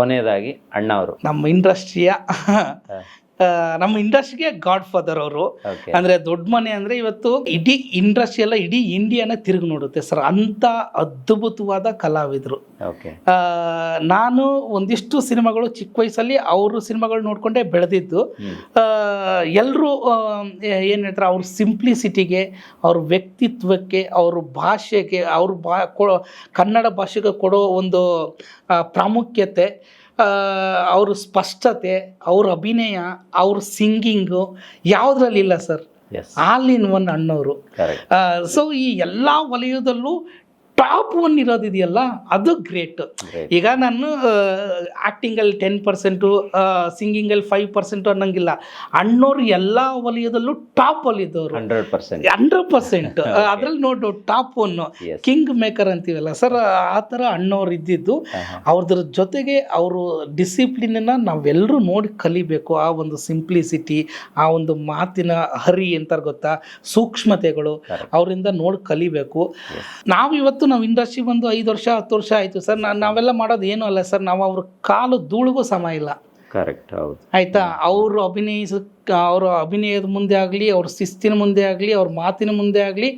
ಕೊನೆಯದಾಗಿ ಅಣ್ಣ ಅವರು ನಮ್ಮ ಇಂಡಸ್ಟ್ರಿಯ ನಮ್ಮ ಇಂಡಸ್ಟ್ರಿಗೆ ಗಾಡ್ ಫಾದರ್ ಅವರು ಅಂದ್ರೆ ದೊಡ್ಡ ಮನೆ ಅಂದ್ರೆ ಇವತ್ತು ಇಡೀ ಇಂಡಸ್ಟ್ರಿ ಎಲ್ಲ ಇಡೀ ಇಂಡಿಯಾನ ತಿರುಗಿ ನೋಡುತ್ತೆ ಸರ್. ಅಂತ ಅದ್ಭುತವಾದ ಕಲಾವಿದರು. ನಾನು ಒಂದಿಷ್ಟು ಸಿನಿಮಾಗಳು ಚಿಕ್ಕ ವಯಸ್ಸಲ್ಲಿ ಅವರು ಸಿನಿಮಾಗಳು ನೋಡ್ಕೊಂಡೇ ಬೆಳೆದಿದ್ದು. ಎಲ್ಲರೂ ಏನು ಹೇಳ್ತಾರೆ ಅವ್ರ ಸಿಂಪ್ಲಿಸಿಟಿಗೆ ಅವ್ರ ವ್ಯಕ್ತಿತ್ವಕ್ಕೆ ಅವ್ರ ಭಾಷೆಗೆ ಅವ್ರ ಬಾ ಕೊ ಕನ್ನಡ ಭಾಷೆಗೆ ಕೊಡೋ ಒಂದು ಪ್ರಾಮುಖ್ಯತೆ ಅವ್ರ ಸ್ಪಷ್ಟತೆ ಅವ್ರ ಅಭಿನಯ ಅವ್ರ ಸಿಂಗಿಂಗು ಯಾವುದ್ರಲ್ಲಿಲ್ಲ ಸರ್ ಆಲ್ ಇನ್ ಒನ್ ಅಣ್ಣವರು. ಕರೆಕ್ಟ್ ಸೊ ಈ ಎಲ್ಲ ವಲಯದಲ್ಲೂ ಟಾಪ್ ಒನ್ ಇರೋದಿದೆಯಲ್ಲ ಅದು ಗ್ರೇಟ್ ಈಗ ನಾನು ಆ್ಯಕ್ಟಿಂಗಲ್ಲಿ ಟೆನ್ ಪರ್ಸೆಂಟು ಸಿಂಗಿಂಗಲ್ಲಿ ಫೈವ್ ಪರ್ಸೆಂಟು ಅನ್ನಂಗಿಲ್ಲ. ಅಣ್ಣವ್ರು ಎಲ್ಲ ವಲಯದಲ್ಲೂ ಟಾಪ್ ಇದ್ದವರು ಹಂಡ್ರೆಡ್ ಪರ್ಸೆಂಟ್ ಹಂಡ್ರೆಡ್ ಪರ್ಸೆಂಟ್ ಅದ್ರಲ್ಲಿ ನೋಡು ಟಾಪ್ ಒನ್ ಕಿಂಗ್ ಮೇಕರ್ ಅಂತೀವಲ್ಲ ಸರ್ ಆ ಥರ ಅಣ್ಣವ್ರು ಇದ್ದಿದ್ದು ಅವ್ರದ್ರ ಜೊತೆಗೆ ಅವರು ಡಿಸಿಪ್ಲಿನನ್ನು ನಾವೆಲ್ಲರೂ ನೋಡಿ ಕಲಿಬೇಕು. ಆ ಒಂದು ಸಿಂಪ್ಲಿಸಿಟಿ ಆ ಒಂದು ಮಾತಿನ ಹರಿ ಅಂತಾರೆ ಗೊತ್ತಾ? ಸೂಕ್ಷ್ಮತೆಗಳು ಅವರಿಂದ ನೋಡಿ ಕಲಿಬೇಕು. ನಾವು ಇವತ್ತು ನಾವು ಇಂಡಸ್ಟ್ರಿ ಬಂದು ಐದು ವರ್ಷ ಹತ್ತು ವರ್ಷ ಆಯಿತು. ಸರ್ ನಾವೆಲ್ಲ ಮಾಡೋದು ಏನೂ ಅಲ್ಲ ಸರ್, ನಾವು ಅವ್ರ ಕಾಲು ಧೂಳಿಗೂ ಸಮ ಇಲ್ಲ. ಕರೆಕ್ಟ್ ಹೌದು. ಆಯ್ತಾ? ಅವರು ಅಭಿನಯಿಸ ಅವರ ಅಭಿನಯದ ಮುಂದೆ ಆಗಲಿ ಅವ್ರ ಶಿಸ್ತಿನ ಮುಂದೆ ಆಗಲಿ ಅವ್ರ ಮಾತಿನ ಮುಂದೆ ಆಗಲಿ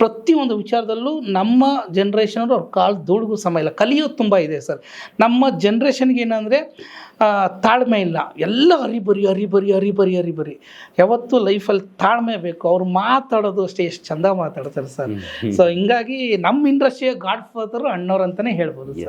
ಪ್ರತಿಯೊಂದು ವಿಚಾರದಲ್ಲೂ ನಮ್ಮ ಜನ್ರೇಷನವರು ಅವ್ರ ಕಾಲು ಧೂಳಿಗೂ ಸಮ ಇಲ್ಲ. ಕಲಿಯೋದು ತುಂಬ ಇದೆ ಸರ್. ನಮ್ಮ ಜನ್ರೇಷನ್ಗೆ ಏನಂದರೆ ತಾಳ್ಮೆ ಇಲ್ಲ. ಎಲ್ಲ ಹರಿಬರಿ ಹರಿಬರಿ ಹರಿಬರಿ ಹರಿಬರಿ. ಯಾವತ್ತೂ ಲೈಫಲ್ಲಿ ತಾಳ್ಮೆ ಬೇಕು. ಅವ್ರು ಮಾತಾಡೋದು ಅಷ್ಟೇ ಎಷ್ಟು ಚಂದ ಮಾತಾಡ್ತಾರೆ ಸರ್. ಸೊ ಹಿಂಗಾಗಿ ನಮ್ಮ ಇಂಡಸ್ಟ್ರಿಯ ಗಾಡ್ ಫಾದರ್ ಅಣ್ಣವ್ರು ಅಂತಲೇ ಹೇಳ್ಬೋದು ಸರ್.